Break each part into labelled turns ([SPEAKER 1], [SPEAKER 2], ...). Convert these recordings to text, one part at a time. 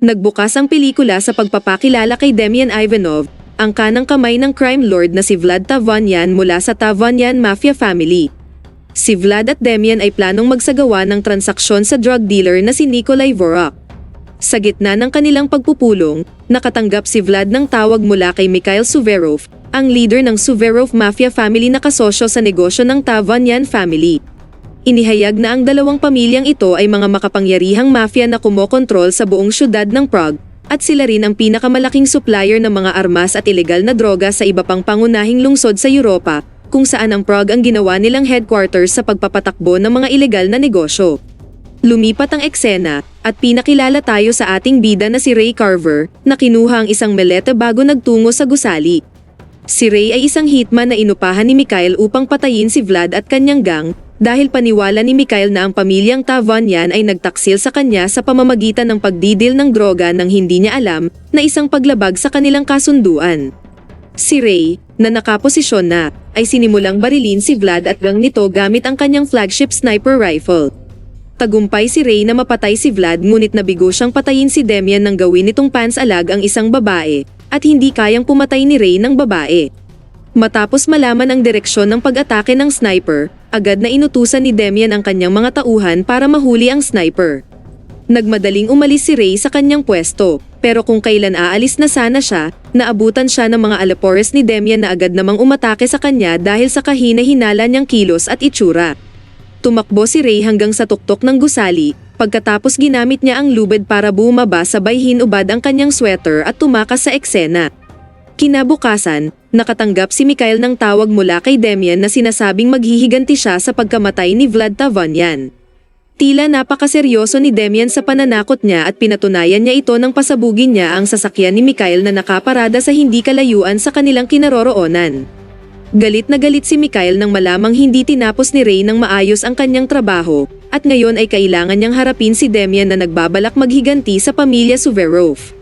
[SPEAKER 1] Nagbukas ang pelikula sa pagpapakilala kay Demian Ivanov, ang kanang kamay ng crime lord na si Vlad Tavanyan mula sa Tavanyan Mafia family. Si Vlad at Demian ay planong magsagawa ng transaksyon sa drug dealer na si Nikolai Vorak. Sa gitna ng kanilang pagpupulong, nakatanggap si Vlad ng tawag mula kay Mikhail Suverov, ang leader ng Suverov Mafia family na kasosyo sa negosyo ng Tavanyan family. Inihayag na ang dalawang pamilyang ito ay mga makapangyarihang mafia na kumokontrol sa buong syudad ng Prague, at sila rin ang pinakamalaking supplier ng mga armas at ilegal na droga sa iba pang pangunahing lungsod sa Europa, kung saan ang Prague ang ginawa nilang headquarters sa pagpapatakbo ng mga ilegal na negosyo. Lumipat ang eksena, at pinakilala tayo sa ating bida na si Ray Carver, na kinuha ang isang melete bago nagtungo sa gusali. Si Ray ay isang hitman na inupahan ni Mikhail upang patayin si Vlad at kanyang gang, dahil paniwala ni Mikhail na ang pamilyang Tavanyan ay nagtaksil sa kanya sa pamamagitan ng pagdidil ng droga nang hindi niya alam na isang paglabag sa kanilang kasunduan. Si Ray, na nakaposisyon na, ay sinimulang barilin si Vlad at gang nito gamit ang kanyang flagship sniper rifle. Tagumpay si Ray na mapatay si Vlad ngunit nabigo siyang patayin si Demian nang gawin nitong pants alag ang isang babae, at hindi kayang pumatay ni Ray ng babae. Matapos malaman ang direksyon ng pag-atake ng sniper, agad na inutusan ni Demian ang kanyang mga tauhan para mahuli ang sniper. Nagmadaling umalis si Ray sa kanyang pwesto, pero kung kailan aalis na sana siya, naabutan siya ng mga alapores ni Demian na agad namang umatake sa kanya dahil sa kahina-hinala niyang kilos at itsura. Tumakbo si Ray hanggang sa tuktok ng gusali, pagkatapos ginamit niya ang lubid para bumaba sabay hinubad ang kanyang sweater at tumakas sa eksena. Kinabukasan, nakatanggap si Mikhail ng tawag mula kay Demian na sinasabing maghihiganti siya sa pagkamatay ni Vlad Tavanyan. Tila napakaseryoso ni Demian sa pananakot niya at pinatunayan niya ito nang pasabugin niya ang sasakyan ni Mikhail na nakaparada sa hindi kalayuan sa kanilang kinaroroonan. Galit na galit si Mikhail nang malamang hindi tinapos ni Ray ng maayos ang kanyang trabaho, at ngayon ay kailangan niyang harapin si Demian na nagbabalak maghiganti sa pamilya Suverov.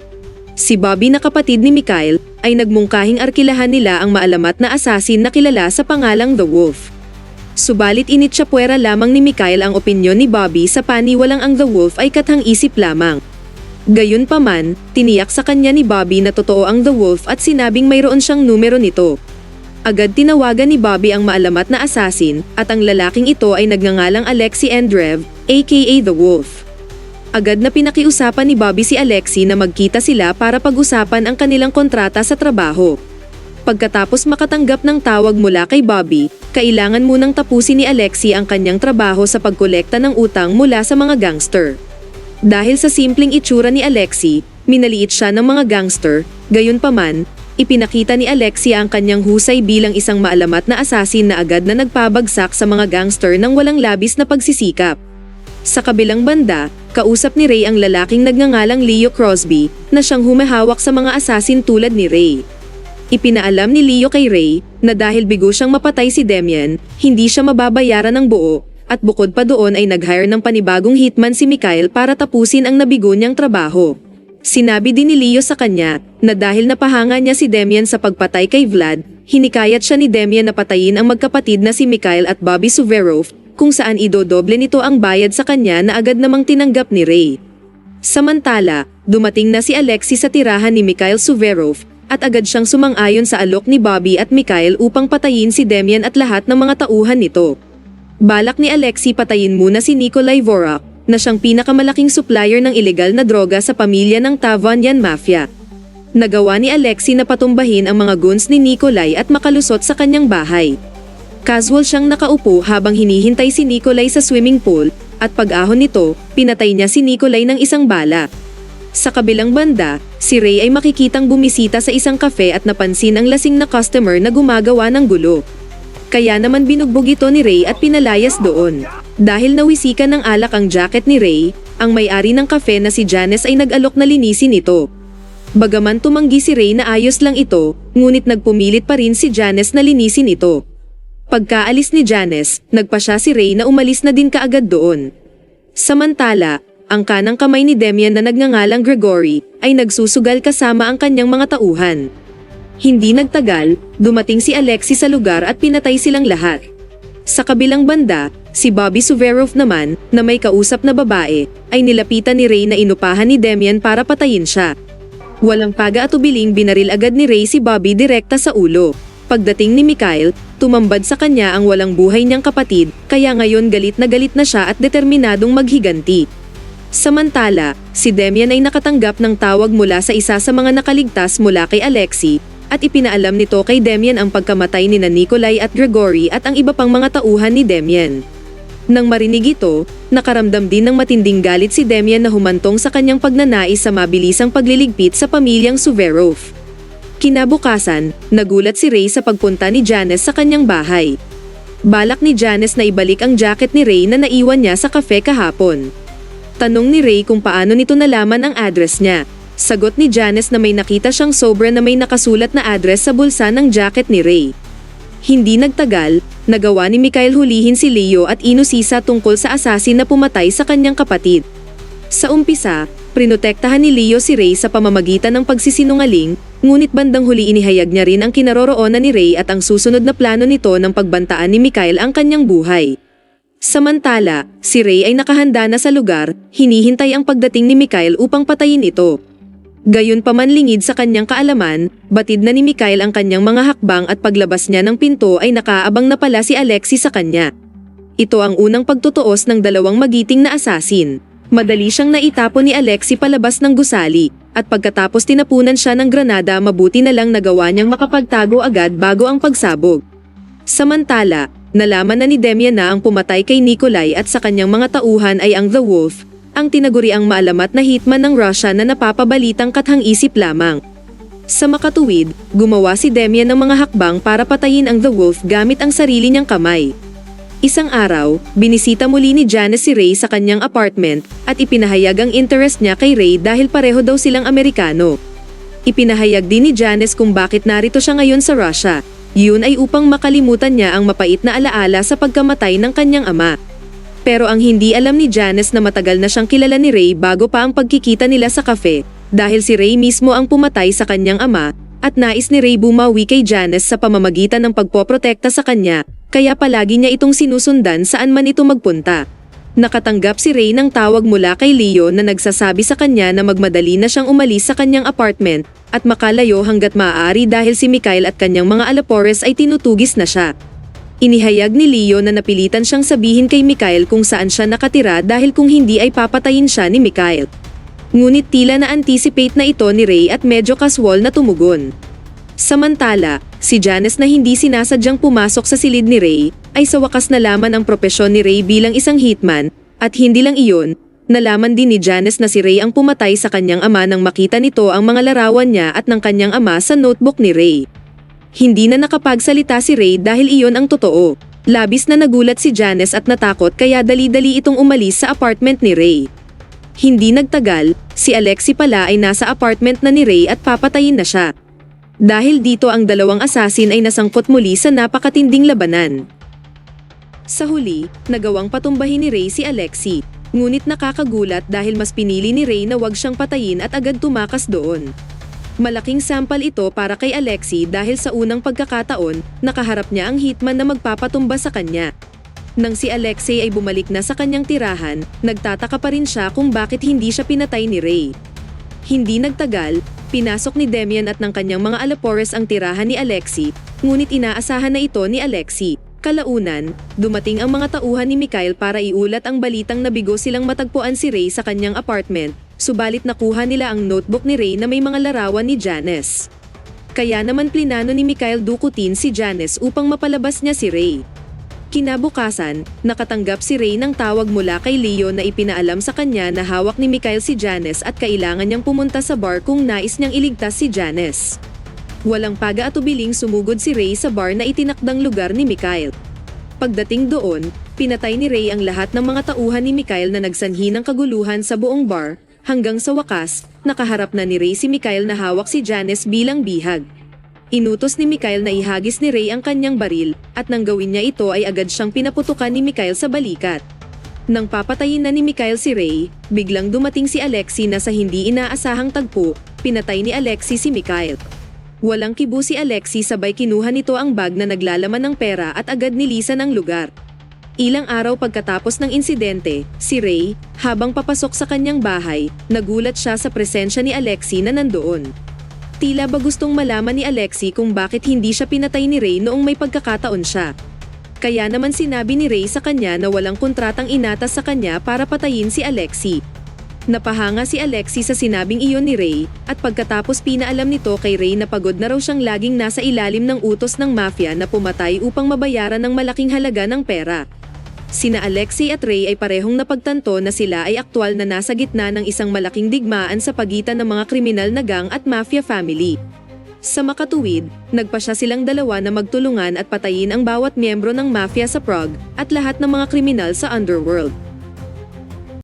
[SPEAKER 1] Si Bobby na kapatid ni Mikhail ay nagmungkahing arkilahan nila ang maalamat na asasin na kilala sa pangalang The Wolf. Subalit initsyapuera lamang ni Mikhail ang opinyon ni Bobby sa paniwalang ang The Wolf ay kathang isip lamang. Gayunpaman, tiniyak sa kanya ni Bobby na totoo ang The Wolf at sinabing mayroon siyang numero nito. Agad tinawagan ni Bobby ang maalamat na asasin at ang lalaking ito ay nagngangalang Alexei Andrev, aka The Wolf. Agad na pinakiusapan ni Bobby si Alexi na magkita sila para pag-usapan ang kanilang kontrata sa trabaho. Pagkatapos makatanggap ng tawag mula kay Bobby, kailangan munang tapusin ni Alexi ang kanyang trabaho sa pagkolekta ng utang mula sa mga gangster. Dahil sa simpleng itsura ni Alexi, minaliit siya ng mga gangster, gayunpaman, ipinakita ni Alexi ang kanyang husay bilang isang maalamat na asasin na agad na nagpabagsak sa mga gangster ng walang labis na pagsisikap. Sa kabilang banda, kausap ni Ray ang lalaking nagngangalang Leo Crosby na siyang humahawak sa mga asasin tulad ni Ray. Ipinaalam ni Leo kay Ray na dahil bigo siyang mapatay si Demian, hindi siya mababayaran ng buo, at bukod pa doon ay nag-hire ng panibagong hitman si Mikhail para tapusin ang nabigo niyang trabaho. Sinabi din ni Leo sa kanya na dahil napahanga niya si Demian sa pagpatay kay Vlad, hinikayat siya ni Demian na patayin ang magkapatid na si Mikhail at Bobby Suverov kung saan idodoble nito ang bayad sa kanya na agad namang tinanggap ni Ray. Samantala, dumating na si Alexi sa tirahan ni Mikhail Suverov at agad siyang sumang-ayon sa alok ni Bobby at Mikhail upang patayin si Demian at lahat ng mga tauhan nito. Balak ni Alexi patayin muna si Nikolai Vorak na siyang pinakamalaking supplier ng ilegal na droga sa pamilya ng Tavanyan Mafia. Nagawa ni Alexi na patumbahin ang mga goons ni Nikolai at makalusot sa kanyang bahay. Casual siyang nakaupo habang hinihintay si Nikolay sa swimming pool, at pag-ahon nito, pinatay niya si Nikolay ng isang bala. Sa kabilang banda, si Ray ay makikitang bumisita sa isang kafe at napansin ang lasing na customer na gumagawa ng gulo. Kaya naman binugbog ito ni Ray at pinalayas doon. Dahil nawisikan ng alak ang jacket ni Ray, ang may-ari ng kafe na si Janice ay nag-alok na linisin ito. Bagaman tumanggi si Ray na ayos lang ito, ngunit nagpumilit pa rin si Janice na linisin ito. Pagkaalis ni Janice, nagpa siya si Ray na umalis na din kaagad doon. Samantala, ang kanang kamay ni Demian na nagngangalang Gregory ay nagsusugal kasama ang kanyang mga tauhan. Hindi nagtagal, dumating si Alexi sa lugar at pinatay silang lahat. Sa kabilang banda, si Bobby Suverov naman, na may kausap na babae, ay nilapitan ni Ray na inupahan ni Demian para patayin siya. Walang paga-atubiling binaril agad ni Ray si Bobby direkta sa ulo. Pagdating ni Mikhail, tumambad sa kanya ang walang buhay niyang kapatid, kaya ngayon galit na galit na siya at determinadong maghiganti. Samantala, si Demian ay nakatanggap ng tawag mula sa isa sa mga nakaligtas mula kay Alexi, at ipinaalam nito kay Demian ang pagkamatay ni na Nikolai at Gregory at ang iba pang mga tauhan ni Demian. Nang marinig ito, nakaramdam din ng matinding galit si Demian na humantong sa kanyang pagnanais sa mabilisang pagliligpit sa pamilyang Suverov. Kinabukasan, nagulat si Ray sa pagpunta ni Janice sa kanyang bahay. Balak ni Janice na ibalik ang jacket ni Ray na naiwan niya sa kafe kahapon. Tanong ni Ray kung paano nito nalaman ang address niya. Sagot ni Janice na may nakita siyang sobra na may nakasulat na address sa bulsa ng jacket ni Ray. Hindi nagtagal, nagawa ni Mikhail hulihin si Leo at inusisa tungkol sa asasin na pumatay sa kanyang kapatid. Sa umpisa, prinotektahan ni Leo si Ray sa pamamagitan ng pagsisinungaling, ngunit bandang huli inihayag niya rin ang kinaroroonan ni Ray at ang susunod na plano nito ng pagbantaan ni Mikhail ang kanyang buhay. Samantala, si Ray ay nakahanda na sa lugar, hinihintay ang pagdating ni Mikhail upang patayin ito. Gayon pa man lingid sa kanyang kaalaman, batid na ni Mikhail ang kanyang mga hakbang at paglabas niya ng pinto ay nakaabang na pala si Alexi sa kanya. Ito ang unang pagtutuos ng dalawang magiting na asasin. Madali siyang naitapon ni Alexi palabas ng gusali, at pagkatapos tinapunan siya ng granada mabuti na lang nagawa niyang makapagtago agad bago ang pagsabog. Samantala, nalaman na ni Demian na ang pumatay kay Nikolai at sa kanyang mga tauhan ay ang The Wolf, ang tinaguriang maalamat na hitman ng Russia na napapabalitang kathang-isip lamang. Sa makatuwid, gumawa si Demian ng mga hakbang para patayin ang The Wolf gamit ang sarili niyang kamay. Isang araw, binisita muli ni Janice si Ray sa kanyang apartment at ipinahayag ang interest niya kay Ray dahil pareho daw silang Amerikano. Ipinahayag din ni Janice kung bakit narito siya ngayon sa Russia. Yun ay upang makalimutan niya ang mapait na alaala sa pagkamatay ng kanyang ama. Pero ang hindi alam ni Janice na matagal na siyang kilala ni Ray bago pa ang pagkikita nila sa kafe, dahil si Ray mismo ang pumatay sa kanyang ama, at nais ni Ray bumawi kay Janice sa pamamagitan ng pagpoprotekta sa kanya, kaya palagi niya itong sinusundan saan man ito magpunta. Nakatanggap si Ray ng tawag mula kay Leo na nagsasabi sa kanya na magmadali na siyang umalis sa kanyang apartment at makalayo hanggat maaari dahil si Mikhail at kanyang mga alapores ay tinutugis na siya. Inihayag ni Leo na napilitan siyang sabihin kay Mikhail kung saan siya nakatira dahil kung hindi ay papatayin siya ni Mikhail. Ngunit tila na-anticipate na ito ni Ray at medyo kaswal na tumugon. Samantala, si Janice na hindi sinasadyang pumasok sa silid ni Ray, ay sa wakas nalaman ang propesyon ni Ray bilang isang hitman, at hindi lang iyon, nalaman din ni Janice na si Ray ang pumatay sa kanyang ama nang makita nito ang mga larawan niya at ng kanyang ama sa notebook ni Ray. Hindi na nakapagsalita si Ray dahil iyon ang totoo. Labis na nagulat si Janice at natakot kaya dali-dali itong umalis sa apartment ni Ray. Hindi nagtagal, si Alexi pala ay nasa apartment na ni Ray at papatayin na siya. Dahil dito ang dalawang asasin ay nasangkot muli sa napakatinding labanan. Sa huli, nagawang patumbahin ni Ray si Alexi, ngunit nakakagulat dahil mas pinili ni Ray na wag siyang patayin at agad tumakas doon. Malaking sampal ito para kay Alexi dahil sa unang pagkakataon, nakaharap niya ang hitman na magpapatumba sa kanya. Nang si Alexei ay bumalik na sa kanyang tirahan, nagtataka pa rin siya kung bakit hindi siya pinatay ni Ray. Hindi nagtagal, pinasok ni Demian at ng kanyang mga alapores ang tirahan ni Alexi, ngunit inaasahan na ito ni Alexi. Kalaunan, dumating ang mga tauhan ni Mikhail para iulat ang balitang nabigo silang matagpuan si Ray sa kanyang apartment, subalit nakuha nila ang notebook ni Ray na may mga larawan ni Janice. Kaya naman plinano ni Mikhail dukutin si Janice upang mapalabas niya si Ray. Kinabukasan, nakatanggap si Ray ng tawag mula kay Leo na ipinaalam sa kanya na hawak ni Mikhail si Janice at kailangan niyang pumunta sa bar kung nais niyang iligtas si Janice. Walang paga-atubiling sumugod si Ray sa bar na itinakdang lugar ni Mikhail. Pagdating doon, pinatay ni Ray ang lahat ng mga tauhan ni Mikhail na nagsanhi ng kaguluhan sa buong bar, hanggang sa wakas, nakaharap na ni Ray si Mikhail na hawak si Janice bilang bihag. Inutos ni Mikhail na ihagis ni Ray ang kanyang baril, at nang gawin niya ito ay agad siyang pinaputukan ni Mikhail sa balikat. Nang papatayin na ni Mikhail si Ray, biglang dumating si Alexi na sa hindi inaasahang tagpo, pinatay ni Alexi si Mikhail. Walang kibu si Alexi sabay kinuha nito ang bag na naglalaman ng pera at agad nilisan ang lugar. Ilang araw pagkatapos ng insidente, si Ray, habang papasok sa kanyang bahay, nagulat siya sa presensya ni Alexi na nandoon. Tila ba gustong malaman ni Alexi kung bakit hindi siya pinatay ni Ray noong may pagkakataon siya. Kaya naman sinabi ni Ray sa kanya na walang kontratang inatas sa kanya para patayin si Alexi. Napahanga si Alexi sa sinabing iyon ni Ray at pagkatapos pinaalam nito kay Ray na pagod na raw siyang laging nasa ilalim ng utos ng mafia na pumatay upang mabayaran ng malaking halaga ng pera. Sina Alexi at Ray ay parehong napagtanto na sila ay aktwal na nasa gitna ng isang malaking digmaan sa pagitan ng mga kriminal na gang at mafia family. Sa makatuwid, nagpasya silang dalawa na magtulungan at patayin ang bawat miyembro ng mafia sa Prague at lahat ng mga kriminal sa underworld.